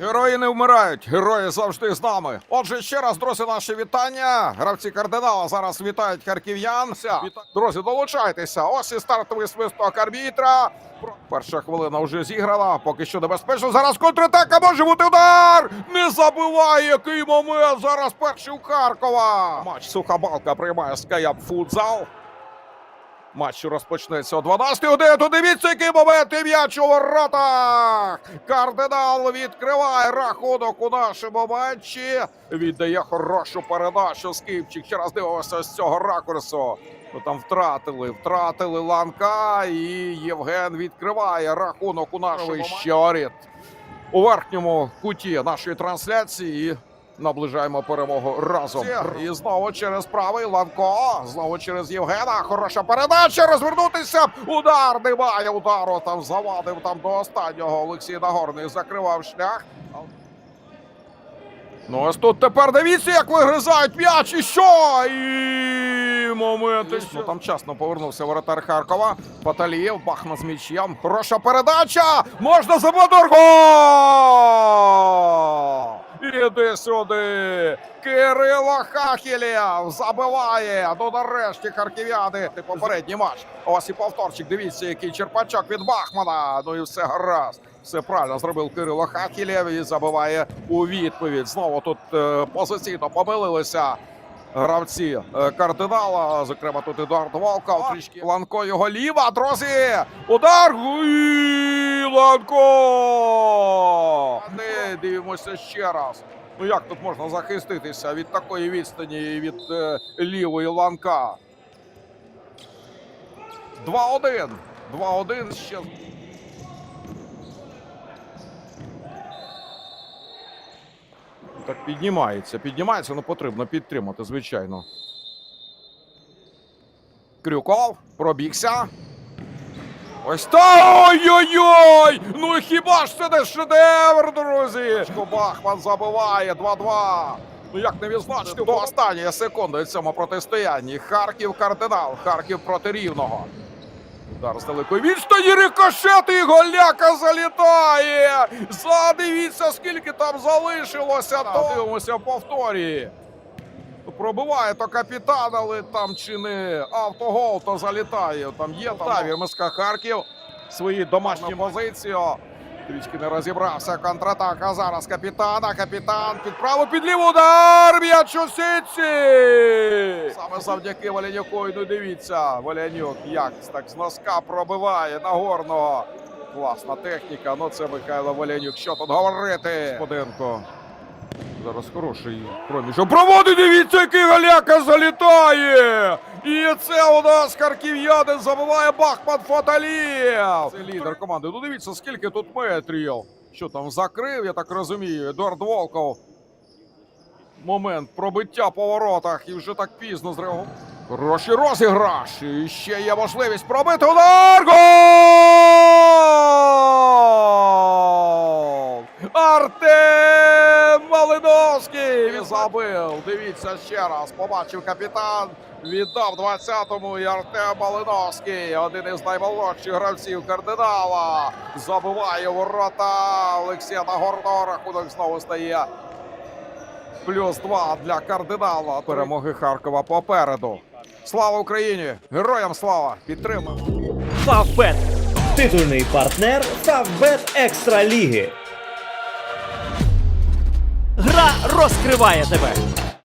Герої не вмирають, герої завжди з нами. Отже, ще раз, друзі, наші вітання. Гравці кардинала зараз вітають харків'ян. Друзі, долучайтеся. Ось і стартовий свисток арбітра. Перша хвилина вже зіграна. Поки що небезпечно. Зараз контратака може бути удар. Не забиває який момент. Зараз перший у Харкова. Матч суха балка приймає Скаяп футзал. Матч розпочнеться о 12 годині. Тут Дивіться, який момент і м'яч у воротах. Кардинал відкриває рахунок у нашому матчі. Віддає хорошу передачу. Скипчик. Ще раз дивимося з цього ракурсу. Ну там втратили, втратили ланка, і Євген відкриває рахунок у нашому ще у верхньому куті нашої трансляції. Наближаємо перемогу разом. І знову через правий Ланко. Знову через Євгена. Хороша передача. Розвернутися. Удар немає. Удару там завадив там до останнього. Олексій Нагорний закривав шлях. Ну ось тут тепер дивіться, як вигризають м'яч. І що? І моменти. Ну там часно повернувся воротар Харкова. Паталієв, Бахма з м'ячем. Хороша передача. Можна забити гол! Сюди. Кирило Хахілєв забиває. Ну нарешті харків'яни. Попередній матч. Ось і повторчик. Дивіться, який черпачок від Бахмана. Ну і все гаразд. Все правильно зробив Кирило Хахілєв і забиває у відповідь. Знову тут е, позиційно помилилися. Гравці е, кардинала, зокрема тут Едуард Волков, трішки Ланко його ліва, друзі! Удар! І Ланко! Дивимося ще раз. Ну як тут можна захиститися від такої відстані від е, лівої ланка? 2-1. 2-1 ще. Так піднімається, піднімається, ну потрібно підтримати, звичайно. Крюков пробігся. Ось та ой-ой-ой! Ну хіба ж це не шедевр, друзі? Бахман забиває 2-2. Ну як не відзначити до останньої секунди в цьому протистоянні. Харків кардинал, Харків проти рівного. Удар з далекої відстані рикошет і голяка залітає. Задивіться, скільки там залишилося. Дивимося в повторі. Пробиває то капітан, але там чи не автогол, то залітає. Там є там МСК Харків. Свої домашні позиції. Трішки не розібрався. Контратака зараз капітана. Капітан під праву під ліву удар. М'яч у сітці. Саме завдяки Валянюку. Ну дивіться, Валянюк як так з носка пробиває Нагорного. Класна техніка. Ну це Михайло Валянюк. Що тут говорити? Споденко. Зараз хороший проміжок. Проводить, дивіться, який галяка залітає! І це у нас харків'янин забиває Бахман Фаталієв. Це лідер команди. Ну дивіться, скільки тут метрів. Що там закрив, я так розумію. Едуард Волков. Момент пробиття по воротах і вже так пізно зреагував. Хороший розіграш. І ще є можливість пробити удар. Гол! Артем Малиновський він забив. Дивіться ще раз. Побачив капітан. Віддав 20-му і Артем Малиновський. Один із наймолодших гравців кардинала. Забиває ворота Олексія Нагорного. Рахунок знову стає. Плюс два для кардинала. Перемоги Харкова попереду. Слава Україні! Героям слава! Підтримуємо! Фавбет. Титульний партнер Фавбет Екстра Ліги. Гра розкриває тебе.